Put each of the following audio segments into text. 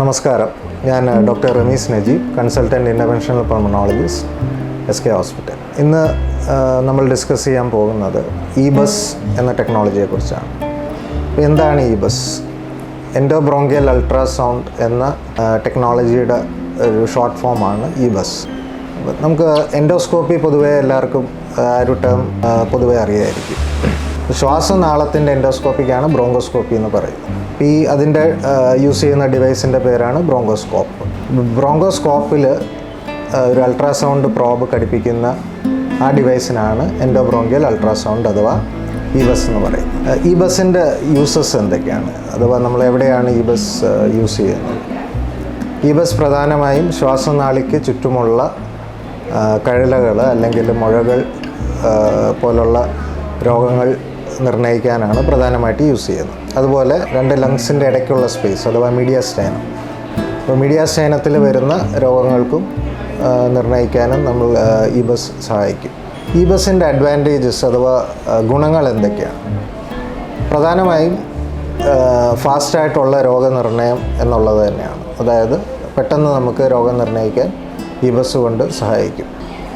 നമസ്കാരം. ഞാൻ doctor Ramees Najeeb consultant interventional pulmonologist S K hospital. ഇന്ന് നമ്മൾ ഡിസ്കസ് ചെയ്യാൻ പോകുന്നത് ഇ ബസ് എന്ന ടെക്നോളജിയെക്കുറിച്ചാണ്. എന്താണ് ഇ ബസ് എൻഡോബ്രോങ്കിയൽ അൾട്രാസൗണ്ട് എന്ന ടെക്നോളജിയുടെ ഒരു ഷോർട്ട് ഫോമാണ് ഇ ബസ് നമുക്ക് എൻഡോസ്കോപ്പി പൊതുവേ എല്ലാവർക്കും ഒരു ടേം പൊതുവേ അറിയായിരിക്കും. ശ്വാസനാളത്തിന്റെ എൻഡോസ്കോപ്പിക്കാണ് ബ്രോങ്കോസ്കോപ്പി എന്ന് പറയുന്നത്. ഈ അതിന്റെ യൂസ് ചെയ്യുന്ന ഡിവൈസിന്റെ പേരാണ് ബ്രോങ്കോസ്കോപ്പ്. ബ്രോങ്കോസ്കോപ്പിൽ ഒരു അൾട്രാസൗണ്ട് പ്രോബ് ഘടിപ്പിക്കുന്ന ആ ഡിവൈസിനാണ് എൻഡോബ്രോങ്കിയൽ അൾട്രാസൗണ്ട് അഥവാ ഇ ബസ് എന്ന് പറയും ഇ ബസ്സിന്റെ യൂസസ് എന്തൊക്കെയാണ്? അഥവാ നമ്മൾ എവിടെയാണ് ഇ ബസ് യൂസ് ചെയ്യുന്നത്? ഈ ബസ് പ്രധാനമായും ശ്വാസനാളിക്ക് ചുറ്റുമുള്ള കഴലകൾ അല്ലെങ്കിൽ മുഴകൾ പോലുള്ള രോഗങ്ങൾ നിർണയിക്കാനാണ് പ്രധാനമായിട്ട് യൂസ് ചെയ്യുന്നത്. അതുപോലെ രണ്ട് ലങ്സിന്റെ ഇടയ്ക്കുള്ള സ്പേസ് അഥവാ മീഡിയ സ്റ്റൈനം അപ്പോൾ മീഡിയ സ്റ്റൈനത്തിൽ വരുന്ന രോഗങ്ങൾക്കും നിർണയിക്കാനും നമ്മൾ ഈ ബസ് സഹായിക്കും. ഈ ബസ്സിന്റെ അഡ്വാന്റേജസ് അഥവാ ഗുണങ്ങൾ എന്തൊക്കെയാണ്? പ്രധാനമായും ഫാസ്റ്റായിട്ടുള്ള രോഗനിർണയം എന്നുള്ളത് തന്നെയാണ്. അതായത് പെട്ടെന്ന് നമുക്ക് രോഗം നിർണയിക്കാൻ ഈ ബസ് കൊണ്ട് സഹായിക്കും.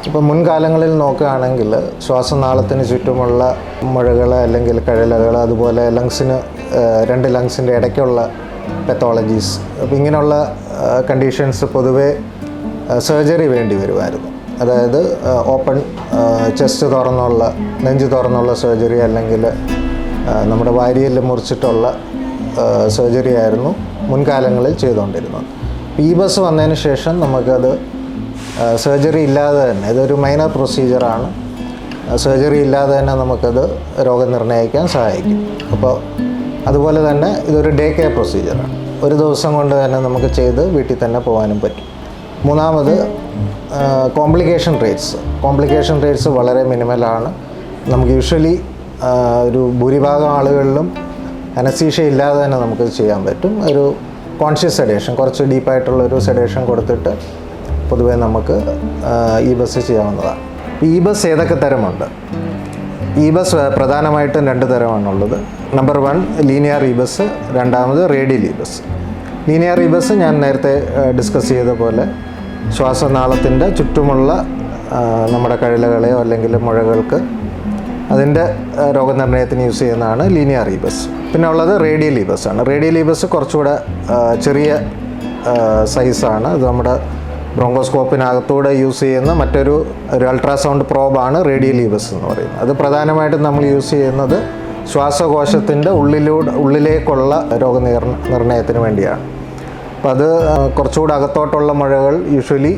ഇപ്പോൾ മുൻകാലങ്ങളിൽ നോക്കുകയാണെങ്കിൽ ശ്വാസനാളത്തിന് ചുറ്റുമുള്ള മുഴകൾ അല്ലെങ്കിൽ കഴലകൾ അതുപോലെ ലങ്സിന് രണ്ട് ലങ്സിന്റെ ഇടയ്ക്കുള്ള പെത്തോളജീസ് അപ്പോൾ ഇങ്ങനെയുള്ള കണ്ടീഷൻസ് പൊതുവേ സർജറി വേണ്ടി വരുമായിരുന്നു. അതായത് ഓപ്പൺ ചെസ്റ്റ് തുറന്നുള്ള നെഞ്ച് തുറന്നുള്ള സർജറി അല്ലെങ്കിൽ നമ്മുടെ വാരിയിൽ മുറിച്ചിട്ടുള്ള സർജറി ആയിരുന്നു മുൻകാലങ്ങളിൽ ചെയ്തുകൊണ്ടിരുന്നത്. ഈ ബസ് വന്നതിന് ശേഷം നമുക്കത് സർജറി ഇല്ലാതെ തന്നെ. ഇതൊരു മൈനർ പ്രൊസീജിയറാണ് സർജറി ഇല്ലാതെ തന്നെ നമുക്കത് രോഗം നിർണയിക്കാൻ സഹായിക്കും. അപ്പോൾ അതുപോലെ തന്നെ ഇതൊരു ഡേ കെയർ പ്രൊസീജിയറാണ് ഒരു ദിവസം കൊണ്ട് തന്നെ നമുക്ക് ചെയ്ത് വീട്ടിൽ തന്നെ പോകാനും പറ്റും. മൂന്നാമത് കോംപ്ലിക്കേഷൻ റേറ്റ്സ് കോംപ്ലിക്കേഷൻ റേറ്റ്സ് വളരെ മിനിമലാണ് നമുക്ക് യൂഷ്വലി ഒരു ഭൂരിഭാഗം ആളുകളിലും അനസീഷ ഇല്ലാതെ തന്നെ നമുക്ക് ചെയ്യാൻ പറ്റും. ഒരു കോൺഷ്യസ് സെഡേഷൻ കുറച്ച് ഡീപ്പായിട്ടുള്ള ഒരു സെഡേഷൻ കൊടുത്തിട്ട് പൊതുവേ നമുക്ക് ഇ ബസ് ചെയ്യാവുന്നതാണ്. ഇ ബസ് ഏതൊക്കെ തരമുണ്ട്? ഇ ബസ് പ്രധാനമായിട്ടും രണ്ട് തരമാണുള്ളത്. Number one linear E bus രണ്ടാമത് radial E bus linear E bus ഞാൻ നേരത്തെ ഡിസ്കസ് ചെയ്ത പോലെ ശ്വാസനാളത്തിന്റെ ചുറ്റുമുള്ള നമ്മുടെ കഴലകളെയോ അല്ലെങ്കിൽ മുഴകൾക്ക് അതിന്റെ രോഗനിർണയത്തിന് യൂസ് ചെയ്യുന്നതാണ് ലീനിയർ ഇ ബസ് പിന്നെ ഉള്ളത് റേഡിയൽ ഇ ആണ്. റേഡിയൽ ഇ ബസ് കുറച്ചുകൂടെ ചെറിയ സൈസാണ് അത് നമ്മുടെ ബ്രോങ്കോസ്കോപ്പിനകത്തൂടെ യൂസ് ചെയ്യുന്ന മറ്റൊരു ഒരു അൾട്രാസൗണ്ട് പ്രോബാണ് റേഡിയൽ ബസ് എന്ന് പറയുന്നത്. അത് പ്രധാനമായിട്ടും നമ്മൾ യൂസ് ചെയ്യുന്നത് ശ്വാസകോശത്തിന്റെ ഉള്ളിലൂടെ ഉള്ളിലേക്കുള്ള രോഗനിർ നിർണയത്തിന് വേണ്ടിയാണ്. അപ്പോൾ അത് കുറച്ചുകൂടെ അകത്തോട്ടുള്ള മുഴകൾ യൂഷ്വലി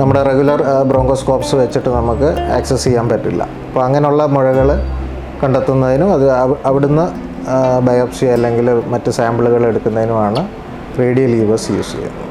നമ്മുടെ റെഗുലർ ബ്രോങ്കോസ്കോപ്സ് വെച്ചിട്ട് നമുക്ക് ആക്സസ് ചെയ്യാൻ പറ്റില്ല. അപ്പോൾ അങ്ങനെയുള്ള മുഴകൾ കണ്ടെത്തുന്നതിനും അത് അവിടുന്ന് ബയോപ്സി അല്ലെങ്കിൽ മറ്റ് സാമ്പിളുകൾ എടുക്കുന്നതിനുമാണ് റേഡിയൽ ലീവേഴ്സ് യൂസ് ചെയ്യുന്നത്.